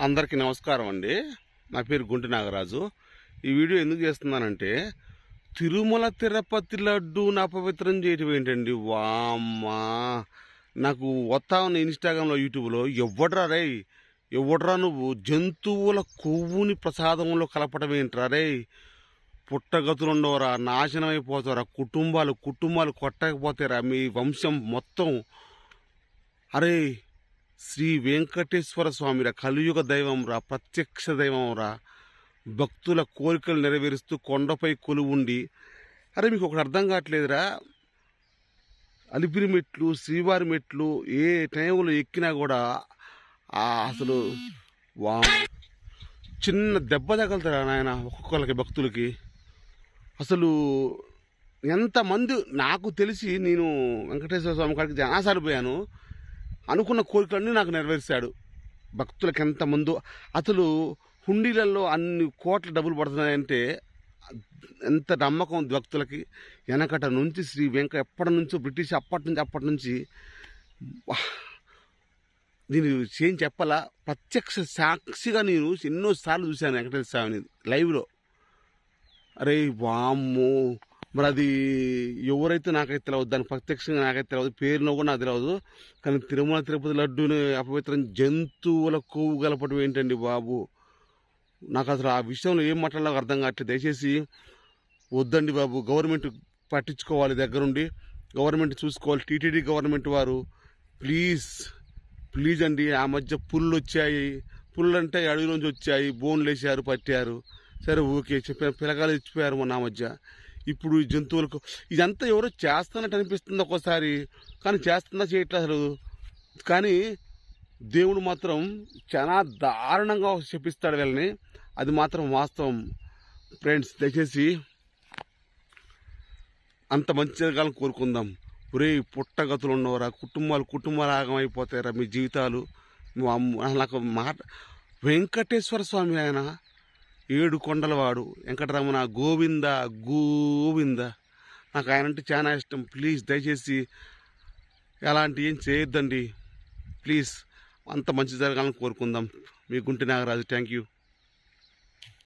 అందరికీ నమస్కారం అండి. నా పేరు గుంటి నాగరాజు. ఈ వీడియో ఎందుకు చేస్తున్నానంటే తిరుమల తిరుపతి లడ్డూని నా పవిత్రం చేయటం ఏంటండి? వామ్మా! నాకు వస్తా ఉన్న ఇన్స్టాగ్రామ్లో యూట్యూబ్లో ఎవడ్రా రే? ఎవడ్రా నువ్వు? జంతువుల కొవ్వుని ప్రసాదంలో కలపడం ఏంట్రా రే? పుట్టగతులుండవరా నాశనం అయిపోతారా కుటుంబాలు కుటుంబాలు కొట్టకపోతారా మీ వంశం మొత్తం. అరే శ్రీ వెంకటేశ్వర స్వామిరా కలియుగ దైవంరా ప్రత్యక్ష దైవంరా భక్తుల కోరికలు నెరవేరుస్తూ కొండపై కొలువుండి అరే మీకు ఒకటి అర్థం కావట్లేదురా. అలిపిరి మెట్లు శ్రీవారి మెట్లు ఏ టైంలో ఎక్కినా కూడా అసలు వా చిన్న దెబ్బ తగలుతారా నాయన ఒక్కొక్కరికి భక్తులకి? అసలు ఎంతమంది నాకు తెలిసి నేను వెంకటేశ్వర స్వామి కాడికి జనాసారి పోయాను. అనుకున్న కోరికలన్నీ నాకు నెరవేర్చాడు. భక్తులకు ఎంతమందో అతను హుండీలలో అన్ని కోట్ల డబ్బులు పడుతున్నాయంటే ఎంత నమ్మకం ఉంది భక్తులకి. వెనకట నుంచి శ్రీ వెంక ఎప్పటి నుంచో బ్రిటిష్ అప్పటి నుంచి అప్పటి నుంచి నేను ఏం చెప్పాలా? ప్రత్యక్ష సాక్షిగా నేను ఎన్నోసార్లు చూశాను వెంకటేశ్వర స్వామిని లైవ్లో. అరే వామ్మో! మరి అది ఎవరైతే నాకైతే తెలియదు దాని ప్రత్యక్షంగా నాకైతే తెలియదు పేరులో కూడా నాకు తెలియదు కానీ తిరుమల తిరుపతి లడ్డూని అపవిత్రం జంతువుల కొవ్వు గలపడం ఏంటండి బాబు? నాకు అసలు ఆ విషయంలో ఏం మాట్లాడాలో అర్థం కావట్లేదు. దయచేసి వద్దండి బాబు. గవర్నమెంట్ పట్టించుకోవాలి దగ్గరుండి. గవర్నమెంట్ చూసుకోవాలి. టీటీడీ గవర్నమెంట్ వారు ప్లీజ్ ప్లీజ్ అండి. ఆ మధ్య పుల్లు వచ్చాయి. పుల్లు అంటే అడవిలోంచి వచ్చాయి. బోన్లు వేసారు పట్టారు. సరే ఓకే చెప్పిన పిల్లగాలు ఇచ్చిపోయారు మొన్న ఆ మధ్య. ఇప్పుడు ఈ జంతువులకు ఇదంతా ఎవరో చేస్తున్నట్టు అనిపిస్తుంది ఒక్కోసారి. కానీ చేస్తుందా చేయట్లేదు అసలు? కానీ దేవుడు మాత్రం చాలా దారుణంగా చెప్పిస్తాడు వీళ్ళని. అది మాత్రం వాస్తవం. ఫ్రెండ్స్ దయచేసి అంత మంచి జరగాలని కోరుకుందాం. ఒరే పుట్టగతులు ఉన్నవరా? కుటుంబాలు కుటుంబాలు ఆగమైపోతాయరా మీ జీవితాలు. నాకు మాట వెంకటేశ్వర స్వామి ఆయన ఏడు కొండలవాడు. వెంకటరమణ గోవింద గోవింద. నాకు ఆయన అంటే చాలా ఇష్టం. ప్లీజ్ దయచేసి ఎలాంటి ఏం చేయొద్దండి. ప్లీజ్ అంత మంచి జరగాలని కోరుకుందాం. మీ గుంటి నాగరాజు థ్యాంక్ యూ.